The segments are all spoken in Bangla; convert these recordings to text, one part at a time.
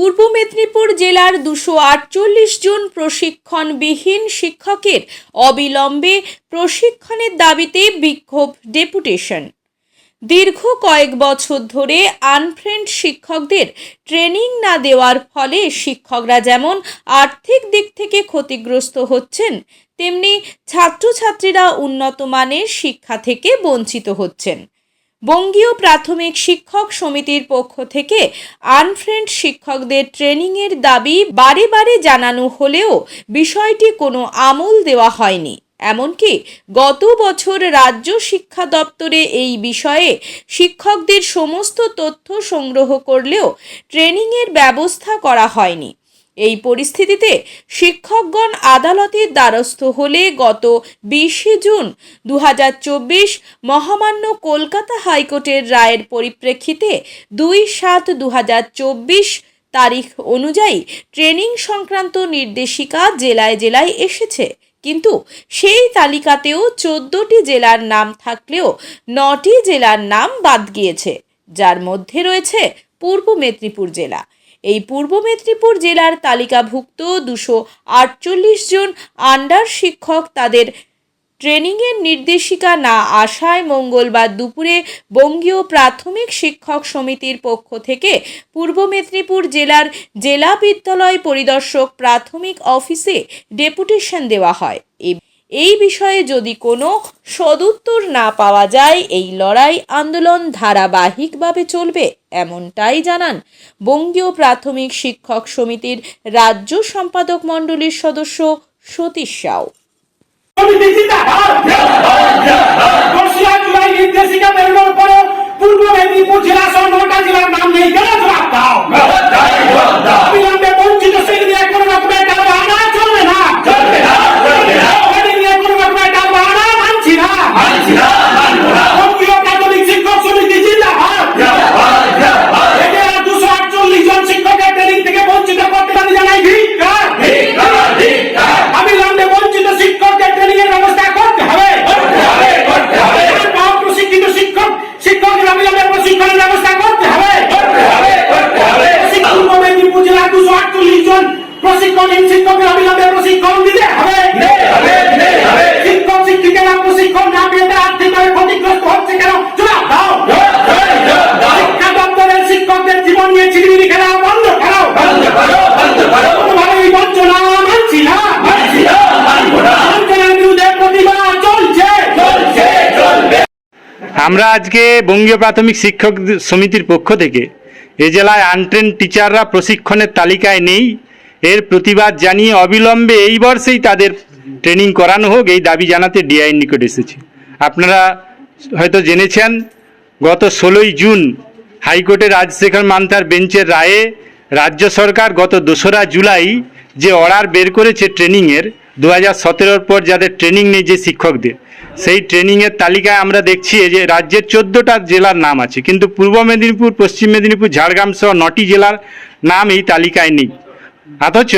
পূর্ব মেদিনীপুর জেলার দুশো আটচল্লিশ জন প্রশিক্ষণবিহীন শিক্ষকের অবিলম্বে প্রশিক্ষণের দাবিতে বিক্ষোভ ডেপুটেশন। দীর্ঘ কয়েক বছর ধরে আনফ্রেন্ড শিক্ষকদের ট্রেনিং না দেওয়ার ফলে শিক্ষকরা যেমন আর্থিক দিক থেকে ক্ষতিগ্রস্ত হচ্ছেন, তেমনি ছাত্রছাত্রীরা উন্নত মানের শিক্ষা থেকে বঞ্চিত হচ্ছেন। বঙ্গীয় প্রাথমিক শিক্ষক সমিতির পক্ষ থেকে আনফ্রেন্ড শিক্ষকদের ট্রেনিংয়ের দাবি বারে বারে জানানো হলেও বিষয়টি কোনো আমল দেওয়া হয়নি। এমনকি গত বছর রাজ্য শিক্ষা দপ্তরে এই বিষয়ে শিক্ষকদের সমস্ত তথ্য সংগ্রহ করলেও ট্রেনিংয়ের ব্যবস্থা করা হয়নি। এই পরিস্থিতিতে শিক্ষকগণ আদালতের দ্বারস্থ হলে গত বিশে জুন দু হাজার চব্বিশ মহামান্য কলকাতা হাইকোর্টের রায়ের পরিপ্রেক্ষিতে দুই সাত দু তারিখ অনুযায়ী ট্রেনিং সংক্রান্ত নির্দেশিকা জেলায় জেলায় এসেছে। কিন্তু সেই তালিকাতেও চোদ্দটি জেলার নাম থাকলেও নটি জেলার নাম বাদ গিয়েছে, যার মধ্যে রয়েছে পূর্ব মেদিনীপুর জেলা। এই পূর্ব মেদিনীপুর জেলার তালিকাভুক্ত দুশো আটচল্লিশ জন আন্ডার শিক্ষক তাদের ট্রেনিংয়ের নির্দেশিকা না আসায় মঙ্গলবার দুপুরে বঙ্গীয় প্রাথমিক শিক্ষক সমিতির পক্ষ থেকে পূর্ব মেদিনীপুর জেলার জেলা বিদ্যালয় পরিদর্শক প্রাথমিক অফিসে ডেপুটেশন দেওয়া হয়। এই বিষয়ে যদি কোনো সদুত্তর না পাওয়া যায় এই লড়াই আন্দোলন ধারাবাহিকভাবে চলবে এমনটাই জানান বঙ্গীয় প্রাথমিক শিক্ষক সমিতির রাজ্য সম্পাদক মণ্ডলীর সদস্য সতীশ সাউ। পূর্ব মেদিনীপুর জেলা সহ নটা জেলার নাম নেই। কেন জবাব দাও? আমরা আজকে বঙ্গীয় প্রাথমিক শিক্ষক সমিতির পক্ষ থেকে এ জেলায় আনট্রেন টিচাররা প্রশিক্ষণের তালিকায় নেই। এর প্রতিবাদ জানিয়ে অবিলম্বে এই বর্ষেই তাদের ট্রেনিং করানো হোক, এই দাবি জানাতে ডিআই নিকট এসেছি। আপনারা হয়তো জেনেছেন, গত ষোলোই জুন হাইকোর্টে রাজশেখর মান্তার বেঞ্চের রায়ে রাজ্য সরকার গত দোসরা জুলাই যে অর্ডার বের করেছে ট্রেনিংয়ের দু হাজার সতেরোর পর যাদের ট্রেনিং নেই যে শিক্ষকদের সেই ট্রেনিংয়ের তালিকায় আমরা দেখছি যে রাজ্যের চোদ্দোটা জেলার নাম আছে, কিন্তু পূর্ব মেদিনীপুর, পশ্চিম মেদিনীপুর, ঝাড়গ্রাম সহ নটি জেলার নাম এই তালিকায় নেই। অথচ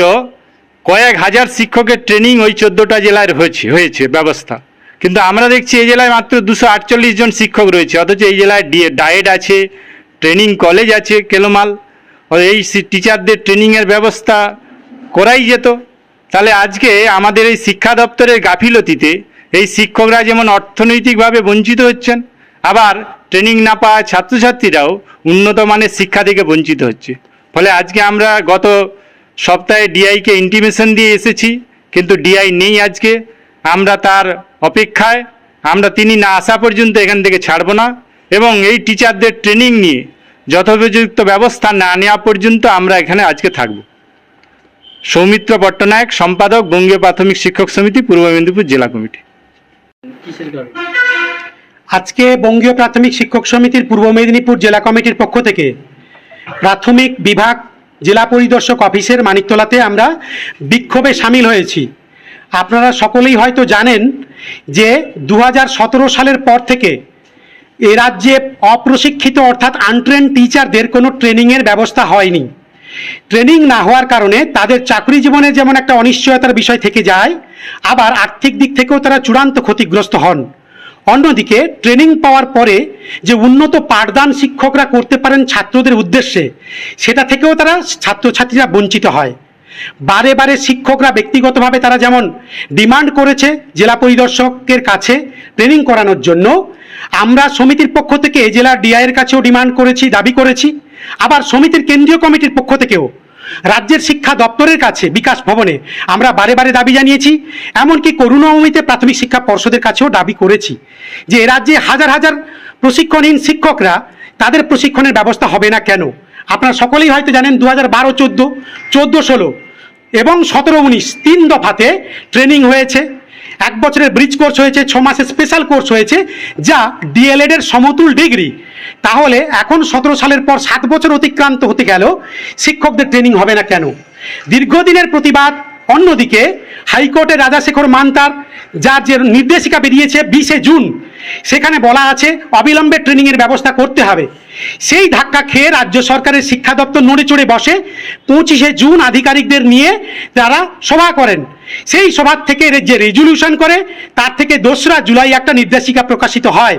কয়েক হাজার শিক্ষকের ট্রেনিং ওই চোদ্দোটা জেলায় হয়েছে হয়েছে ব্যবস্থা। কিন্তু আমরা দেখছি এই জেলায় মাত্র দুশো আটচল্লিশ জন শিক্ষক রয়েছে, অথচ এই জেলায় ডি ডায়েট আছে ট্রেনিং কলেজ আছে, কেলোমাল। এই টিচারদের ট্রেনিংয়ের ব্যবস্থা করাই যেত। তাহলে আজকে আমাদের এই শিক্ষা দপ্তরের গাফিলতিতে এই শিক্ষকরা যেমন অর্থনৈতিকভাবে বঞ্চিত হচ্ছেন, আবার ট্রেনিং না পাওয়া ছাত্রছাত্রীরাও উন্নত মানের শিক্ষা থেকে বঞ্চিত হচ্ছে। ফলে আজকে আমরা গত সপ্তাহে ডিআইকে ইন্টিমেশন দিয়ে এসেছি, কিন্তু ডিআই নেই আজকে। আমরা তার অপেক্ষায়, আমরা তিনি না আসা পর্যন্ত এখান থেকে ছাড়ব না। এবং এই টিচারদের ট্রেনিং নিয়ে যথোপযুক্ত ব্যবস্থা না নেওয়া পর্যন্ত আমরা এখানে আজকে থাকব। সৌমিত্র পট্টনায়ক, সম্পাদক, বঙ্গীয় প্রাথমিক শিক্ষক সমিতি, পূর্ব মেদিনীপুর জেলা কমিটি। আজকে বঙ্গীয় প্রাথমিক শিক্ষক সমিতির পূর্ব মেদিনীপুর জেলা কমিটির পক্ষ থেকে প্রাথমিক বিভাগ জেলা পরিদর্শক অফিসের মানিকতলাতে আমরা বিক্ষোভে সামিল হয়েছি। আপনারা সকলেই হয়তো জানেন যে দু হাজার সতেরো সালের পর থেকে এ রাজ্যে অপ্রশিক্ষিত অর্থাৎ আনট্রেন টিচারদের কোনো ট্রেনিংয়ের ব্যবস্থা হয়নি। ট্রেনিং না হওয়ার কারণে তাদের চাকরি জীবনে যেমন একটা অনিশ্চয়তার বিষয় থেকে যায়, আবার আর্থিক দিক থেকেও তারা চূড়ান্ত ক্ষতিগ্রস্ত হন। অন্যদিকে ট্রেনিং পাওয়ার পরে যে উন্নত পাঠদান শিক্ষকরা করতে পারেন ছাত্রদের উদ্দেশ্যে, সেটা থেকেও তারা ছাত্রছাত্রীরা বঞ্চিত হয়। বারে বারে শিক্ষকরা ব্যক্তিগতভাবে তারা যেমন ডিমান্ড করেছে জেলা পরিদর্শকের কাছে ট্রেনিং করানোর জন্য, আমরা সমিতির পক্ষ থেকে জেলা ডিআইয়ের কাছেও ডিমান্ড করেছি, দাবি করেছি। আবার সমিতির কেন্দ্রীয় কমিটির পক্ষ থেকেও, রাজ্যের শিক্ষা দপ্তরের কাছে, বিকাশ ভবনে আমরা বারে বারে দাবি জানিয়েছি। এমনকি করুণাময়ীতে প্রাথমিক শিক্ষা পর্ষদের কাছেও দাবি করেছি যে রাজ্যে হাজার হাজার প্রশিক্ষণহীন শিক্ষকরা তাদের প্রশিক্ষণের ব্যবস্থা হবে না কেন? আপনারা সকলেই হয়তো জানেন দু হাজার বারো, চোদ্দ চোদ্দ, ষোলো এবং সতেরো উনিশ, তিন দফাতে ট্রেনিং হয়েছে। এক বছরের ব্রিজ কোর্স হয়েছে, ছ মাসের স্পেশাল কোর্স হয়েছে, যা ডিএলএড এর সমতুল ডিগ্রি তাহলে এখন সতেরো সালের পর সাত বছর অতিক্রান্ত হতে গেল, শিক্ষকদের ট্রেনিং হবে না কেন? দীর্ঘদিনের প্রতিবাদ, অন্যদিকে হাইকোর্টের রাজাশেখর মান্তার, যার যে নির্দেশিকা বেরিয়েছে বিশে জুন সেখানে বলা আছে, অবিলম্বে ট্রেনিংয়ের ব্যবস্থা করতে হবে। সেই ধাক্কা খেয়ে রাজ্য সরকারের শিক্ষা দপ্তর নড়ে চড়ে বসে, পঁচিশে জুন আধিকারিকদের নিয়ে তারা সভা করেন। সেই সভার থেকে যে রেজলিউশন করে, তার থেকে দোসরা জুলাই একটা নির্দেশিকা প্রকাশিত হয়।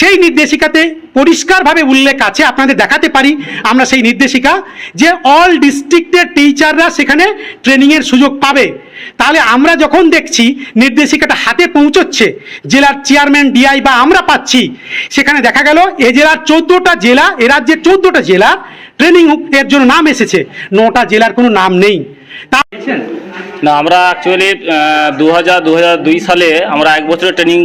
সেই নির্দেশিকাতে পরিষ্কারভাবে উল্লেখ আছে, আপনাদের দেখাতে পারি। আমরা সেই নির্দেশিকা যে অল ডিস্ট্রিক্টের টিচাররা সেখানে ট্রেনিংয়ের সুযোগ পাবে। তাহলে আমরা যখন দেখছি নির্দেশিকাটা হাতে পৌঁছচ্ছে, জেলার চেয়ারম্যান, ডিআই বা আমরা পাচ্ছি, সেখানে দেখা গেল এ জেলার চোদ্দোটা জেলা, এ রাজ্যের চোদ্দোটা জেলা ট্রেনিং এর জন্য নাম এসেছে। নটা জেলার কোনো নাম নেই। না, আমরা অ্যাকচুয়ালি দু হাজার সালে আমরা এক বছরের ট্রেনিং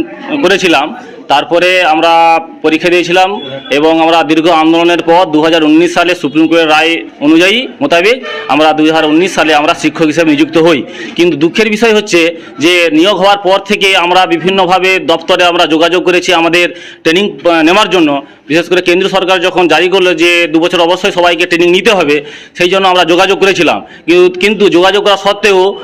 করেছিলাম। তারপরে আমরা পরীক্ষা দিয়েছিলাম এবং আমরা দীর্ঘ আন্দোলনের পর দু হাজার উনিশ সালে সুপ্রিম কোর্টের রায় অনুযায়ী মোতাবেক আমরা দু হাজার উনিশ সালে আমরা শিক্ষক হিসেবে নিযুক্ত হই। কিন্তু দুঃখের বিষয় হচ্ছে যে নিয়োগ হওয়ার পর থেকে আমরা বিভিন্নভাবে দপ্তরে আমরা যোগাযোগ করেছি আমাদের ট্রেনিং নেওয়ার জন্য। বিশেষ করে কেন্দ্র সরকার যখন জারি করল যে দু বছর অবশ্যই সবাইকে ট্রেনিং নিতে হবে, সেই জন্য আমরা যোগাযোগ করেছিলাম। কিন্তু- যোগাযোগ করা সত্ত্বেও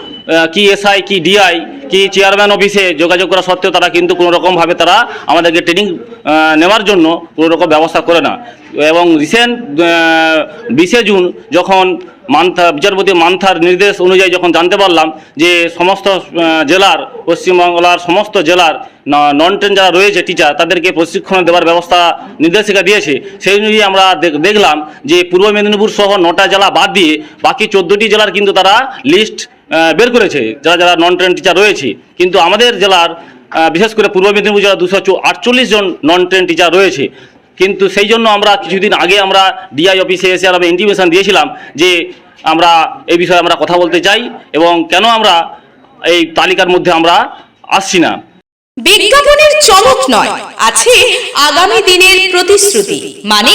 কি এসআই, কি ডিআই, কি চেয়ারম্যান অফিসে যোগাযোগ করা সত্ত্বেও তারা কিন্তু কোনো রকমভাবে তারা আমাদেরকে ট্রেনিং নেওয়ার জন্য কোনো রকম ব্যবস্থা করে না। এবং রিসেন্ট বিশে জুন যখন মান্থা, বিচারপতি মান্থার নির্দেশ অনুযায়ী যখন জানতে পারলাম যে সমস্ত জেলার, পশ্চিমবাংলার সমস্ত জেলার নন ট্রেন যারা রয়েছে টিচার তাদেরকে প্রশিক্ষণ দেওয়ার ব্যবস্থা নির্দেশিকা দিয়েছে। সেই অনুযায়ী আমরা দেখলাম যে পূর্ব মেদিনীপুর সহ নটা জেলা বাদ দিয়ে বাকি চোদ্দোটি জেলার কিন্তু তারা লিস্ট বের করেছে, যারা যারা নন ট্রেন টিচার রয়েছে। কিন্তু আমাদের জেলার বিশেষ করে পূর্ব মেদিনীপুর জেলার দুশো আটচল্লিশ জন নন ট্রেন টিচার রয়েছে। কিন্তু সেই জন্য আমরা কিছুদিন আগে আমরা ডিআই অফিসে এসে আমরা ইন্টিমেশন দিয়েছিলাম যে আমরা এই বিষয়ে আমরা কথা বলতে চাই এবং কেন আমরা এই তালিকার মধ্যে আমরা আসছি না। বিজ্ঞাপনের চমক নয়, আছে আগামী দিনের প্রতিশ্রুতি। মানে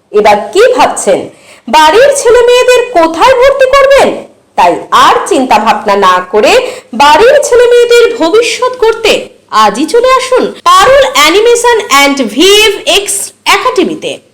এবার কি ভাবছেন? বাড়ির ছেলে মেয়েদের কোথায় ভর্তি করবেন? তাই আর চিন্তা ভাবনা না করে বাড়ির ছেলে মেয়েদের ভবিষ্যৎ করতে আজই চলে আসুন Parul animation and VFX একাডেমিতে।